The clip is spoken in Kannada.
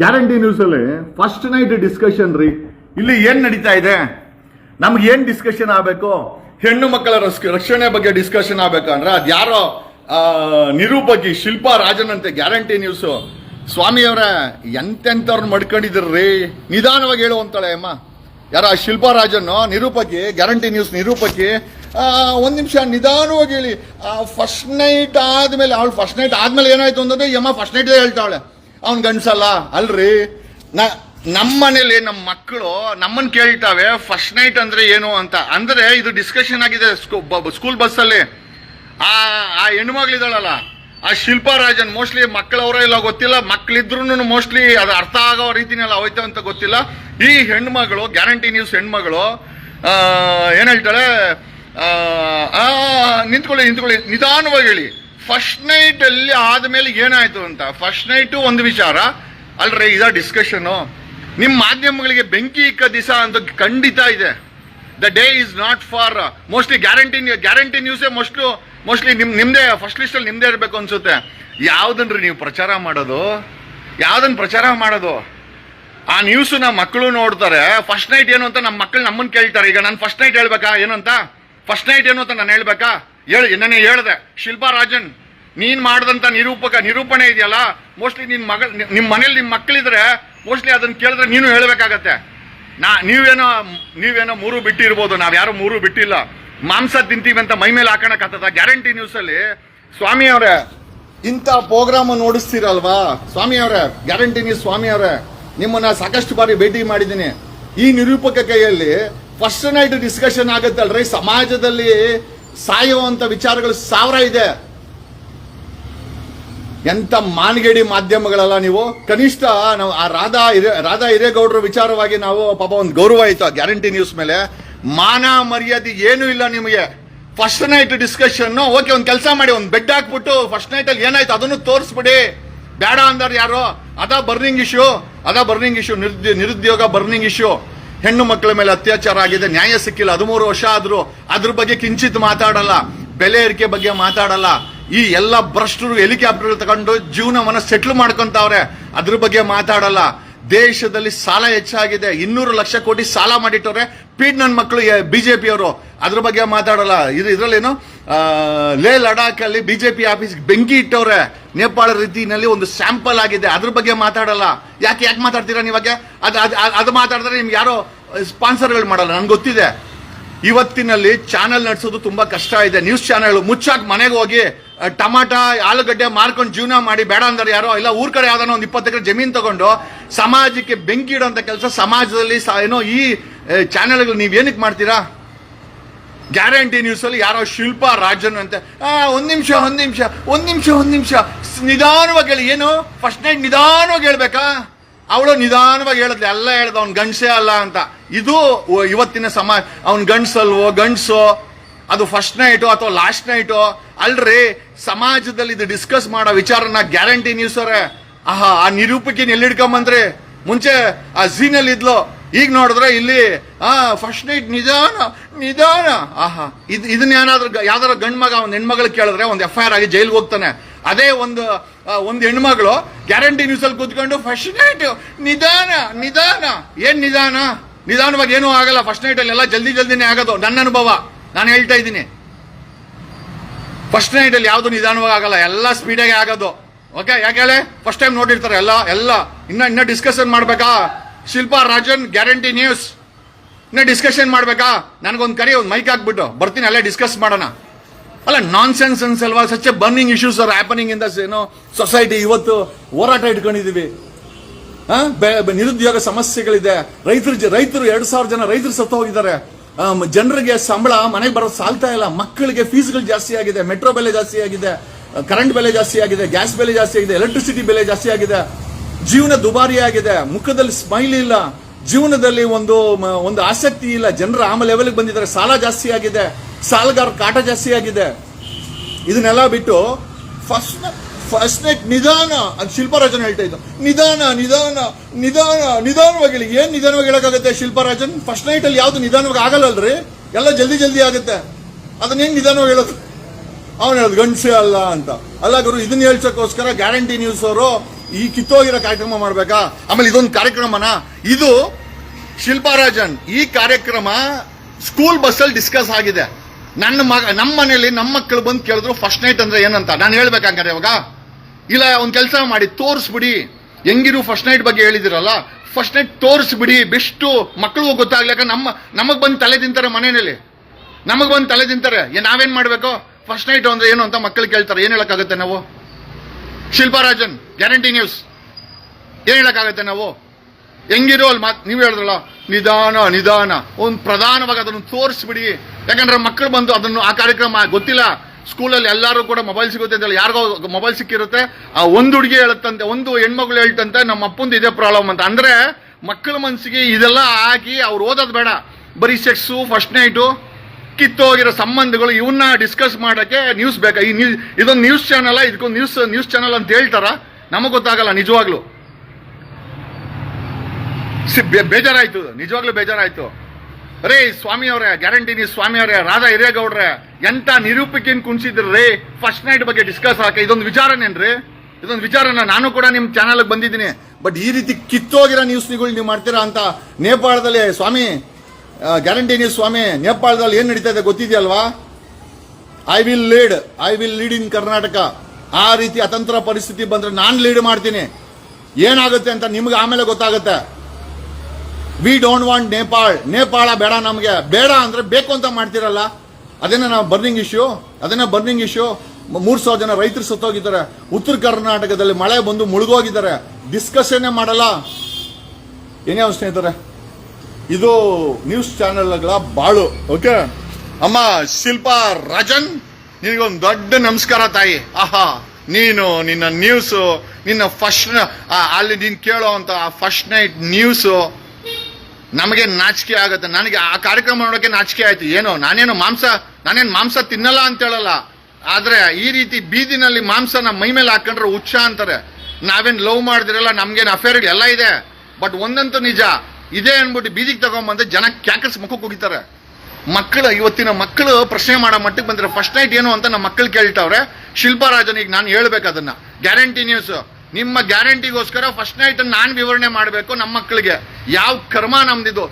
ಗ್ಯಾರಂಟಿ ನ್ಯೂಸಲ್ಲಿ ಫಸ್ಟ್ ನೈಟ್ ಡಿಸ್ಕಷನ್ ರೀ. ಇಲ್ಲಿ ಏನು ನಡೀತಾ ಇದೆ? ನಮ್ಗೆ ಏನು ಡಿಸ್ಕಷನ್ ಆಗಬೇಕು? ಹೆಣ್ಣು ಮಕ್ಕಳ ರಕ್ಷಣೆ ಬಗ್ಗೆ ಡಿಸ್ಕಷನ್ ಆಗ್ಬೇಕಂದ್ರೆ ಅದ್ಯಾರೋ ಯಾರೋ ನಿರೂಪಕಿ ಶಿಲ್ಪಾ ರಾಜನಂತೆ ಗ್ಯಾರಂಟಿ ನ್ಯೂಸ್. ಸ್ವಾಮಿಯವರ ಎಂತೆಂಥವ್ರನ್ನ ಮಡ್ಕೊಂಡಿದ್ರಿ ನಿಧಾನವಾಗಿ ಹೇಳು ಅಂತಾಳೆ ಅಮ್ಮ. ಯಾರ, ಶಿಲ್ಪಾ ರಾಜನ್ ನಿರೂಪಕಿ, ಗ್ಯಾರಂಟಿ ನ್ಯೂಸ್ ನಿರೂಪಕಿ? ಒಂದ್ ನಿಮಿಷ ನಿಧಾನವಾಗಿ ಹೇಳಿ. ಫಸ್ಟ್ ನೈಟ್ ಆದ್ಮೇಲೆ, ಅವಳು ಫಸ್ಟ್ ನೈಟ್ ಆದ್ಮೇಲೆ ಏನಾಯ್ತು ಅಂತಂದ್ರೆ ಯಮ್ಮ ಫಸ್ಟ್ ನೈಟ್ ಹೇಳ್ತಾವಳೆ ಅವ್ನ್ ಗಂಡ್ಸಲ್ಲ? ಅಲ್ರಿ? ನ ನಮ್ಮ ಮಕ್ಕಳು ನಮ್ಮನ್ ಕೇಳ್ತಾವೆ ಫಸ್ಟ್ ನೈಟ್ ಅಂದ್ರೆ ಏನು ಅಂತ. ಅಂದ್ರೆ ಇದು ಡಿಸ್ಕಷನ್ ಆಗಿದೆ ಸ್ಕೂಲ್ ಬಸ್ಸಲ್ಲಿ ಆ ಆ ಹೆಣ್ಮಗಳಿದಾಳಲ್ಲ ಆ ಶಿಲ್ಪಾ ರಾಜನ್ ಮೋಸ್ಟ್ಲಿ ಮಕ್ಕಳವರೇ ಇಲ್ಲ ಗೊತ್ತಿಲ್ಲ ಮಕ್ಳಿದ್ರು ಮೋಸ್ಟ್ಲಿ ಅದು ಅರ್ಥ ಆಗೋ ರೀತಿನೆಲ್ಲ ಹೋಯ್ತು ಅಂತ ಗೊತ್ತಿಲ್ಲ. ಈ ಹೆಣ್ಮಗಳು ಗ್ಯಾರಂಟಿ ನ್ಯೂಸ್ ಹೆಣ್ಮಗಳು ಏನು ಹೇಳ್ತಾಳೆ? ನಿಂತ್ಕೊಳ್ಳಿ ನಿಂತ್ಕೊಳ್ಳಿ, ನಿಧಾನವಾಗಿ ಹೇಳಿ. ಫಸ್ಟ್ ನೈಟ್ ಅಲ್ಲಿ ಆದ್ಮೇಲೆ ಏನಾಯ್ತು ಅಂತ? ಫಸ್ಟ್ ನೈಟು ಒಂದು ವಿಚಾರ. ಅಲ್ರಿ ಇದ ಡಿಸ್ಕಷನ್ ನಿಮ್ಮ ಮಾಧ್ಯಮಗಳಿಗೆ ಬೆಂಕಿ ಇಕ್ಕ ದಿಸ ಅಂತ ಖಂಡಿತ ಇದೆ. The day is not for mostly guarantee guarantee ನ್ಯೂಸೇ mostly mostly ನಿಮ್, ನಿಮ್ದೇ ಫಸ್ಟ್ ಲಿಸ್ಟ್ ಅಲ್ಲಿ ನಿಮ್ದೇ ಇರಬೇಕು ಅನ್ಸುತ್ತೆ. ಯಾವ್ದನ್ರಿ ನೀವು ಪ್ರಚಾರ ಮಾಡೋದು? ಯಾವ್ದನ್ ಪ್ರಚಾರ ಮಾಡೋದು? ಆ ನ್ಯೂಸ್ ನಮ್ಮ ಮಕ್ಕಳು ನೋಡ್ತಾರೆ. ಫಸ್ಟ್ ನೈಟ್ ಏನು ಅಂತ ನಮ್ಮ ಮಕ್ಕಳು ನಮ್ಮನ್ನು ಕೇಳ್ತಾರೆ. ಈಗ ನಾನು ಫಸ್ಟ್ ನೈಟ್ ಹೇಳ್ಬೇಕಾ? ಏನು ಅಂತ? ಫಸ್ಟ್ ನೈಟ್ ಏನು ಅಂತ ನಾನು ಹೇಳ್ಬೇಕಾ? ಹೇಳಿ, ನಾನು ಹೇಳ್ದೆ ಶಿಲ್ಪಾ ರಾಜನ್ ನೀನ್ ಮಾಡಿದಂತ ನಿರೂಪಕ, ನಿರೂಪಣೆ ಇದೆಯಲ್ಲ? ಮೋಸ್ಟ್ಲಿ ನಿನ್ ಮಗ ನಿಮ್ಮ ಮನೇಲಿ ನಿಮ್ಮ ಮಕ್ಕಳಿದ್ರೆ ಮೋಸ್ಟ್ಲಿ ಅದನ್ನ ಕೇಳಿದ್ರೆ ನೀನು ಹೇಳಬೇಕಾಗತ್ತೆ. ನಾ, ನೀವೇನೋ ನೀವೇನೋ ಮೂರು ಬಿಟ್ಟಿರ್ಬೋದು, ನಾವು ಯಾರು ಮೂರು ಬಿಟ್ಟಿಲ್ಲ. ಮಾಂಸ ತಿಂತೀವಿ ಅಂತ ಮೈ ಮೇಲೆ ಹಾಕೋಣಕ್ಕಾಗ್ತದ ಗ್ಯಾರಂಟಿ ನ್ಯೂಸಲ್ಲಿ ಸ್ವಾಮಿ ಅವರೇ, ಇಂಥ ಪ್ರೋಗ್ರಾಮ್ ನೋಡಿಸ್ತೀರಲ್ವಾ? ಸ್ವಾಮಿ ಅವರೇ ಗ್ಯಾರಂಟಿ ನ್ಯೂಸ್ ಸ್ವಾಮಿ ಅವರೇ, ನಿಮ್ಮನ್ನ ಸಾಕಷ್ಟು ಬಾರಿ ಭೇಟಿ ಮಾಡಿದ್ದೀನಿ. ಈ ನಿರೂಪಕ ಕೈಯಲ್ಲಿ ಫಸ್ಟ್ ನೈಟ್ ಡಿಸ್ಕಷನ್ ಆಗುತ್ತಲ್ರಿ ಸಮಾಜದಲ್ಲಿ ಸಾಯುವಂತ ವಿಚಾರಗಳು ಸಾವಿರ ಇದೆ. ಎಂತ ಮಾನಗೇಡಿ ಮಾಧ್ಯಮಗಳಲ್ಲ ನೀವು. ಕನಿಷ್ಠ ನಾವು ಆ ರಾಧಾ ಹಿರೇ, ರಾಧಾ ಹಿರೇಗೌಡರ ವಿಚಾರವಾಗಿ ನಾವು ಪಾಪ ಒಂದು ಗೌರವ ಆಯಿತು ಆ ಗ್ಯಾರಂಟಿ ನ್ಯೂಸ್ ಮೇಲೆ. ಮಾನ ಮರ್ಯಾದೆ ಏನೂ ಇಲ್ಲ ನಿಮಗೆ. ಫಸ್ಟ್ ನೈಟ್ ಡಿಸ್ಕಷನ್ನು ಓಕೆ, ಒಂದು ಕೆಲಸ ಮಾಡಿ, ಒಂದು ಬೆಡ್ ಹಾಕ್ಬಿಟ್ಟು ಫಸ್ಟ್ ನೈಟ್ ಅಲ್ಲಿ ಏನಾಯ್ತು ಅದನ್ನು ತೋರಿಸ್ಬಿಡಿ. ಬೇಡ ಅಂದಾರೆ ಯಾರು. ಅದ ಬರ್ನಿಂಗ್ ಇಶ್ಯೂ ಅದ ಬರ್ನಿಂಗ್ ಇಶ್ಯೂ ನಿರುದ್ಯೋಗ ಬರ್ನಿಂಗ್ ಇಶ್ಯೂ ಹೆಣ್ಣು ಮಕ್ಕಳ ಮೇಲೆ ಅತ್ಯಾಚಾರ ಆಗಿದೆ, ನ್ಯಾಯ ಸಿಕ್ಕಿಲ್ಲ, ಹದಿಮೂರು ವರ್ಷ ಆದರೂ ಅದ್ರ ಬಗ್ಗೆ ಕಿಂಚಿತ್ ಮಾತಾಡಲ್ಲ, ಬೆಲೆ ಏರಿಕೆ ಬಗ್ಗೆ ಮಾತಾಡಲ್ಲ. ಈ ಎಲ್ಲ ಭ್ರಷ್ಟರು ಹೆಲಿಕಾಪ್ಟರ್ ತಗೊಂಡು ಜೀವನವನ್ನು ಸೆಟ್ಲ್ ಮಾಡ್ಕೊಂತವ್ರೆ, ಅದ್ರ ಬಗ್ಗೆ ಮಾತಾಡಲ್ಲ. ದೇಶದಲ್ಲಿ ಸಾಲ ಹೆಚ್ಚಾಗಿದೆ, ಇನ್ನೂರು ಲಕ್ಷ ಕೋಟಿ ಸಾಲ ಮಾಡಿಟ್ಟವ್ರೆ, ಪೀಡ್ ನನ್ನ ಮಕ್ಕಳು ಪಿಯವರು ಅದ್ರ ಬಗ್ಗೆ ಮಾತಾಡಲ್ಲ. ಇದು ಇದರಲ್ಲೇನು? ಲೇ ಲಡಾಖ್ ಅಲ್ಲಿ ಬಿಜೆಪಿ ಆಫೀಸ್ ಬೆಂಕಿ ಇಟ್ಟವ್ರೆ ನೇಪಾಳ ರೀತಿಯಲ್ಲಿ ಒಂದು ಸ್ಯಾಂಪಲ್ ಆಗಿದೆ. ಅದ್ರ ಬಗ್ಗೆ ಮಾತಾಡಲ್ಲ. ಯಾಕೆ ಯಾಕೆ ಮಾತಾಡ್ತೀರಾ ನೀವಾಗ ಅದು ಅದು ಅದು ಮಾತಾಡಿದ್ರೆ ನಿಮ್ಗೆ ಯಾರೋ ಸ್ಪಾನ್ಸರ್ಗಳು ಮಾಡಲ್ಲ. ನನ್ಗೆ ಗೊತ್ತಿದೆ. ಇವತ್ತಿನಲ್ಲಿ ಚಾನೆಲ್ ನಡೆಸೋದು ತುಂಬ ಕಷ್ಟ ಇದೆ. ನ್ಯೂಸ್ ಚಾನೆಲ್ ಮುಚ್ಚಾಕ್ ಮನೆಗೆ ಹೋಗಿ ಟಮಾಟ, ಆಲೂಗಡ್ಡೆ ಮಾರ್ಕೊಂಡು ಜೀವನ ಮಾಡಿ, ಬೇಡ ಅಂದ್ರೆ ಯಾರೋ, ಇಲ್ಲ ಊರ್ ಕಡೆ ಯಾವ್ದಾನ ಒಂದು ಇಪ್ಪತ್ತು ಎಕರೆ ಜಮೀನು ತಗೊಂಡು ಸಮಾಜಕ್ಕೆ ಬೆಂಕಿ ಇಡೋಂಥ ಕೆಲಸ ಸಮಾಜದಲ್ಲಿ ಏನೋ ಈ ಚಾನೆಲ್ಗಳು ನೀವು ಏನಕ್ಕೆ ಮಾಡ್ತೀರಾ? ಗ್ಯಾರಂಟಿ ನ್ಯೂಸಲ್ಲಿ ಯಾರೋ ಶಿಲ್ಪಾ ರಾಜನ್ ಅಂತ ಒಂದ್ ನಿಮಿಷ, ಒಂದು ನಿಮಿಷ ಒಂದು ನಿಮಿಷ ಒಂದು ನಿಮಿಷ. ನಿಧಾನವಾಗಿ ಹೇಳಿ, ಏನು? ಫಸ್ಟ್ ನೈಟ್ ನಿಧಾನವಾಗಿ ಹೇಳ್ಬೇಕಾ? ಅವಳು ನಿಧಾನವಾಗಿ ಹೇಳಿದ್ಲು, ಎಲ್ಲ ಹೇಳ್ದ, ಅವ್ನು ಗಂಡ್ಸೇ ಅಲ್ಲ ಅಂತ. ಇದು ಇವತ್ತಿನ ಸಮಾಜ, ಅವ್ನು ಗಂಡಸಲ್ವೋ, ಗಂಡ್ಸೋ, ಅದು ಫಸ್ಟ್ ನೈಟು ಅಥವಾ ಲಾಸ್ಟ್ ನೈಟು ಅಲ್ರಿ, ಸಮಾಜದಲ್ಲಿ ಇದು ಡಿಸ್ಕಸ್ ಮಾಡೋ ವಿಚಾರನ ಗ್ಯಾರಂಟಿ ನ್ಯೂಸ್ ಅವರೇ. ಆಹಾ, ಆ ನಿರೂಪಕಿನ ಎಲ್ಲಿ ಹಿಡ್ಕೊಂಬಂದ್ರಿ ಮುಂಚೆ ಆ ಝೀನಲ್ಲಿ ಇದ್ಲು. ಈಗ ನೋಡಿದ್ರೆ ಇಲ್ಲಿ, ಆ ಫಸ್ಟ್ ನೈಟ್ ನಿಧಾನ ನಿಧಾನ. ಆಹಾ, ಇದು, ಇದನ್ನ ಏನಾದ್ರೂ ಯಾವ್ದಾರ ಗಂಡ್ ಮಗ ಒಂದ್ ಹೆಣ್ಮಗಳು ಕೇಳಿದ್ರೆ ಒಂದು ಎಫ್ ಐ ಆರ್ ಆಗಿ ಜೈಲ್ಗೆ ಹೋಗ್ತಾನೆ. ಅದೇ ಒಂದು ಒಂದು ಹೆಣ್ಮಗಳು ಗ್ಯಾರಂಟಿ ನ್ಯೂಸ್ ಅಲ್ಲಿ ಕೂತ್ಕೊಂಡು ಫಸ್ಟ್ ನೈಟ್ ನಿಧಾನ ನಿಧಾನ. ಏನ್ ನಿಧಾನ? ನಿಧಾನವಾಗಿ ಏನೂ ಆಗಲ್ಲ. ಫಸ್ಟ್ ನೈಟ್ ಅಲ್ಲಿ ಎಲ್ಲ ಜಲ್ದಿ ಜಲ್ದಿನೇ ಆಗೋದು. ನನ್ನ ಅನುಭವ. ನಾನು ಹೇಳ್ತಾ ಇದ್ದೀನಿ. ಫಸ್ಟ್ ನೈಟ್ ಅಲ್ಲಿ ಯಾವ್ದು ನಿಧಾನವಾಗಿ ಆಗಲ್ಲ. ಎಲ್ಲ ಸ್ಪೀಡಾಗಿ ಆಗೋದು. ಓಕೆ ಯಾಕೆ ಹೇಳಿ? ಫಸ್ಟ್ ಟೈಮ್ ನೋಡಿರ್ತಾರೆ ಎಲ್ಲ ಎಲ್ಲ. ಇನ್ನ ಇನ್ನ ಡಿಸ್ಕಷನ್ ಮಾಡ್ಬೇಕಾ? Shilpa Rajan guarantee news. ಇನ್ನ ಡಿಸ್ಕಷನ್ ಮಾಡ್ಬೇಕಾ? ನನಗೊಂದು ಕರಿ, ಒಂದು ಮೈಕ್ ಹಾಕ್ಬಿಟ್ಟು. ಬರ್ತೀನಿ, ಅಲ್ಲೇ ಡಿಸ್ಕಸ್ ಮಾಡೋಣ. ಅಲ್ಲ nonsense ಅನ್ಸಲ್ವಾ such a burning issues are happening in the ಏನೋ ಸೊಸೈಟಿ ಇವತ್ತು ಹೋರಾಟ ಇಟ್ಕೊಂಡಿದ್ದೀವಿ ನಿರುದ್ಯೋಗ ಸಮಸ್ಯೆಗಳಿದೆ. ರೈತರು ರೈತರು, ಎರಡ್ ಸಾವಿರ ಜನ ರೈತರು ಸತ್ತು ಹೋಗಿದ್ದಾರೆ. ಜನರಿಗೆ ಸಂಬಳ, ಮನೆಗೆ ಬರೋದು ಸಾಲ್ತಾ ಇಲ್ಲ. ಮಕ್ಕಳಿಗೆ ಫೀಸ್ಗಳು ಜಾಸ್ತಿ ಆಗಿದೆ. ಮೆಟ್ರೋ ಬೆಲೆ ಜಾಸ್ತಿ ಆಗಿದೆ. ಕರೆಂಟ್ ಬೆಲೆ ಜಾಸ್ತಿ ಆಗಿದೆ. ಗ್ಯಾಸ್ ಬೆಲೆ ಜಾಸ್ತಿ ಆಗಿದೆ. ಎಲೆಕ್ಟ್ರಿಸಿಟಿ ಬೆಲೆ ಜಾಸ್ತಿ ಆಗಿದೆ. ಜೀವನ ದುಬಾರಿ ಆಗಿದೆ ಮುಖದಲ್ಲಿ ಸ್ಮೈಲ್ ಇಲ್ಲ, ಜೀವನದಲ್ಲಿ ಒಂದು ಒಂದು ಆಸಕ್ತಿ ಇಲ್ಲ, ಜನರು ಆಮ ಲೆವೆಲ್ಗೆ ಬಂದಿದ್ದಾರೆ, ಸಾಲ ಜಾಸ್ತಿ ಆಗಿದೆ, ಸಾಲಗಾರ ಕಾಟ ಜಾಸ್ತಿ ಆಗಿದೆ. ಇದನ್ನೆಲ್ಲ ಬಿಟ್ಟು ಫಸ್ಟ್ ಫಸ್ಟ್ ನೈಟ್ ನಿಧಾನ, ಅದು ಶಿಲ್ಪರಾಜನ್ ಹೇಳ್ತಾ ಇದ್ದು ನಿಧಾನ ನಿಧಾನ ನಿಧಾನ, ನಿಧಾನವಾಗಿ ಹೇಳಿ. ಏನ್ ನಿಧಾನವಾಗಿ ಹೇಳೋಕ್ಕಾಗುತ್ತೆ ಶಿಲ್ಪರಾಜನ್? ಫಸ್ಟ್ ನೈಟ್ ಅಲ್ಲಿ ಯಾವ್ದು ನಿಧಾನವಾಗಿ ಆಗಲ್ಲಲ್ರಿ? ಎಲ್ಲ ಜಲ್ದಿ ಜಲ್ದಿ ಆಗುತ್ತೆ. ಅದನ್ನ ನಿಧಾನವಾಗಿ ಹೇಳೋದು? ಅವನು ಹೇಳೋದು, ಗಂಡಸೆ ಅಲ್ಲ ಅಂತ. ಅಲ್ಲ ಗುರು, ಇದನ್ನ ಹೇಳ್ಸಕ್ಕೋಸ್ಕರ ಗ್ಯಾರಂಟಿ ನ್ಯೂಸ್ ಅವರು ಈ ಕಿತ್ತೋಗಿರೋ ಕಾರ್ಯಕ್ರಮ ಮಾಡ್ಬೇಕಾ? ಆಮೇಲೆ ಇದೊಂದು ಕಾರ್ಯಕ್ರಮನ? ಇದು ಶಿಲ್ಪಾರಾಜನ್, ಈ ಕಾರ್ಯಕ್ರಮ ಸ್ಕೂಲ್ ಬಸ್ಸಲ್ಲಿ ಡಿಸ್ಕಸ್ ಆಗಿದೆ. ನನ್ನ ಮಗ ನಮ್ಮ ಮನೇಲಿ ನಮ್ಮ ಮಕ್ಕಳು ಬಂದು ಕೇಳಿದ್ರು ಫಸ್ಟ್ ನೈಟ್ ಅಂದ್ರೆ ಏನಂತ? ನಾನು ಹೇಳ್ಬೇಕಂಗಾರೆ ಇವಾಗ? ಇಲ್ಲ, ಒಂದು ಕೆಲಸ ಮಾಡಿ, ತೋರಿಸ್ಬಿಡಿ. ಹೆಂಗಿರು ಫಸ್ಟ್ ನೈಟ್ ಬಗ್ಗೆ ಹೇಳಿದಿರಲ್ಲ? ಫಸ್ಟ್ ನೈಟ್ ತೋರಿಸ್ಬಿಡಿ ಬೆಸ್ಟು ಮಕ್ಕಳಿಗೂ ಗೊತ್ತಾಗ್ಲಿಕ್ಕೆ ನಮ್ಮ, ನಮಗೆ ಬಂದು ತಲೆ ತಿಂತಾರೆ ಮನೆಯಲ್ಲಿ. ನಮಗೆ ಬಂದು ತಲೆ ತಿಂತಾರೆ. ನಾವೇನ್ ಮಾಡ್ಬೇಕು? ಫಸ್ಟ್ ನೈಟ್ ಅಂದ್ರೆ ಏನು ಅಂತ ಮಕ್ಕಳು ಕೇಳ್ತಾರೆ. ಏನು ಹೇಳಕ್ಕಾಗತ್ತೆ ನಾವು? Shilpa Rajan, guarantee news. ಏನು ಹೇಳಕ್ಕಾಗತ್ತೆ ನಾವು? ಹೆಂಗಿರೋ ಅಲ್ಲಿ ಮಾತು ನೀವು ಹೇಳಿದ್ರಲ್ಲ, ನಿಧಾನ ನಿಧಾನ. ಒಂದು ಪ್ರಧಾನವಾಗಿ ಅದನ್ನು ತೋರಿಸ್ಬಿಡಿ. ಯಾಕಂದ್ರೆ ಮಕ್ಕಳು ಬಂದು ಅದನ್ನು ಆ ಕಾರ್ಯಕ್ರಮ ಗೊತ್ತಿಲ್ಲ. ಸ್ಕೂಲಲ್ಲಿ ಎಲ್ಲರೂ ಕೂಡ ಮೊಬೈಲ್ ಸಿಗುತ್ತೆ ಅಂತ ಹೇಳಿ ಯಾರಿಗೋ ಮೊಬೈಲ್ ಸಿಕ್ಕಿರುತ್ತೆ. ಆ ಒಂದು ಹುಡುಗಿ ಹೇಳುತ್ತಂತೆ, ಒಂದು ಹೆಣ್ಮಗಳು ಹೇಳ್ತಂತೆ, ನಮ್ಮ ಅಪ್ಪಂದು ಇದೇ ಪ್ರಾಬ್ಲಮ್ ಅಂತ. ಅಂದ್ರೆ ಮಕ್ಕಳ ಮನಸ್ಸಿಗೆ ಇದೆಲ್ಲ ಹಾಕಿ ಅವ್ರು ಓದೋದು ಬೇಡ. ಬರೀ ಸೆಕ್ಸು ಫಸ್ಟ್ ನೈಟು ಕಿತ್ತೋಗಿರೋ ಸಂಬಂಧಗಳು ಇವನ್ನ ಡಿಸ್ಕಸ್ ಮಾಡೋಕ್ಕೆ ನ್ಯೂಸ್ ಬೇಕಾ? ಈ ನ್ಯೂಸ್ ಇದೊಂದು ನ್ಯೂಸ್ ಚಾನಲ್ ಇದಕ್ಕೊಂದು ನ್ಯೂಸ್ ನ್ಯೂಸ್ ಚಾನಲ್ ಅಂತ ಹೇಳ್ತಾರ? ನಮಗೆ ಗೊತ್ತಾಗಲ್ಲ, ನಿಜವಾಗ್ಲು. ಬೇಜಾರಾಯ್ತು, ನಿಜವಾಗ್ಲೂ ಬೇಜಾರಾಯ್ತು. ರೇ ಸ್ವಾಮಿ ಅವರೇ ಗ್ಯಾರಂಟಿ ನೀ ಸ್ವಾಮಿ ಅವರೇ ರಾಧಾ ಹಿರೇಗೌಡ್ರೆ, ಎಂತ ನಿರೂಪಕಿನ್ ಕುಣಿಸಿದ್ರಿ ರೇ? ಫಸ್ಟ್ ನೈಟ್ ಬಗ್ಗೆ ಡಿಸ್ಕಸ್ ಹಾಕಿ, ಇದೊಂದು ವಿಚಾರನೇನ್ರಿ ಇದೊಂದು ವಿಚಾರನ ನಾನು ಕೂಡ ನಿಮ್ ಚಾನಲ್ ಬಂದಿದ್ದೀನಿ. ಬಟ್ ಈ ರೀತಿ ಕಿತ್ತೋಗಿರೋ ನ್ಯೂಸ್ಗಳು ನೀವು ಮಾಡ್ತೀರಾ ಅಂತ ನೇಪಾಳದಲ್ಲಿ, ಸ್ವಾಮಿ ಗ್ಯಾರಂಟಿ ಸ್ವಾಮಿ, ನೇಪಾಳದಲ್ಲಿ ಏನು ನಡೀತಾ ಇದೆ ಗೊತ್ತಿದೆಯಲ್ವಾ? I will lead I will lead in Karnataka. ಆ ರೀತಿ ಅತಂತ್ರ ಪರಿಸ್ಥಿತಿ ಬಂದ್ರೆ ನಾನು ಲೀಡ್ ಮಾಡ್ತೀನಿ. ಏನಾಗುತ್ತೆ ಅಂತ ನಿಮ್ಗೆ ಆಮೇಲೆ ಗೊತ್ತಾಗುತ್ತೆ. We don't want Nepal Nepal ಬೇಡ ನಮಗೆ. ಬೇಡ ಅಂದ್ರೆ ಬೇಕು ಅಂತ ಮಾಡ್ತಿರಲ್ಲ. ಅದೇನೇ ನಾವು ಬರ್ನಿಂಗ್ ಇಶ್ಯೂ ಅದೇನೇ ಬರ್ನಿಂಗ್ ಇಶ್ಯೂ ಮೂರ್ ಸಾವಿರ ಜನ ರೈತರು ಸತ್ತೋಗಿದ್ದಾರೆ. ಉತ್ತರ ಕರ್ನಾಟಕದಲ್ಲಿ ಮಳೆ ಬಂದು ಮುಳುಗೋಗಿದ್ದಾರೆ. ಡಿಸ್ಕಷನ್ನೇ ಮಾಡಲ್ಲ. ಏನೇ ಸ್ನೇಹಿತರೆ? ಇದು ನ್ಯೂಸ್ ಚಾನೆಲ್ಗಳ ಬಾಳು ಓಕೆ ಅಮ್ಮ ಶಿಲ್ಪಾ ರಾಜನ್, ನಿನಗೊಂದು ದೊಡ್ಡ ನಮಸ್ಕಾರ ತಾಯಿ. ಆಹಾ, ನೀನು ನಿನ್ನ ನ್ಯೂಸು ನಿನ್ನ ಫಸ್ಟ್ ಅಲ್ಲಿ ನೀನು ಕೇಳೋ ಅಂತ ಫಸ್ಟ್ ನೈಟ್ ನ್ಯೂಸು ನಮಗೆ ನಾಚಿಕೆ ಆಗುತ್ತೆ. ನನಗೆ ಆ ಕಾರ್ಯಕ್ರಮ ನೋಡೋಕೆ ನಾಚಿಕೆ ಆಯ್ತು. ಏನು, ನಾನೇನು ಮಾಂಸ ನಾನೇನು ಮಾಂಸ ತಿನ್ನಲ್ಲ ಅಂತ ಹೇಳಲ್ಲ. ಆದ್ರೆ ಈ ರೀತಿ ಬೀದಿನಲ್ಲಿ ಮಾಂಸನ ಮೈ ಮೇಲೆ ಹಾಕೊಂಡ್ರೆ ಹುಚ್ಚ ಅಂತಾರೆ. ನಾವೇನ್ ಲವ್ ಮಾಡಿದಿರಲ್ಲ, ನಮ್ಗೇನು ಅಫೇರ್ ಎಲ್ಲ ಇದೆ. ಬಟ್ ಒಂದಂತೂ ನಿಜ ಇದೆ ಅಂದ್ಬಿಟ್ಟು ಬೀದಿಗೆ ತಗೊಂಬಂದ್ರೆ ಜನ ಕ್ಯಾಕರ್ಸ್ ಮುಖಕ್ಕೆ ಹೋಗಿತಾರೆ ಮಕ್ಕಳು, ಇವತ್ತಿನ ಮಕ್ಕಳು ಪ್ರಶ್ನೆ ಮಾಡೋ ಮಟ್ಟಿಗೆ ಬಂದಿರೋ ಫಸ್ಟ್ ನೈಟ್ ಏನು ಅಂತ ನಮ್ಮ ಮಕ್ಕಳು ಕೇಳ್ತಾವ್ರೆ. ಶಿಲ್ಪರಾಜನಿಗೆ ನಾನು ಹೇಳ್ಬೇಕು ಅದನ್ನ. ಗ್ಯಾರಂಟಿ ನ್ಯೂಸ್ ನಿಮ್ಮ ಗ್ಯಾರಂಟಿಗೋಸ್ಕರ ಫಸ್ಟ್ ನೈಟ್ ನಾನು ವಿವರಣೆ ಮಾಡಬೇಕು ನಮ್ಮ ಮಕ್ಕಳಿಗೆ. ಯಾವ ಕರ್ಮ ನಮ್ದಿದು.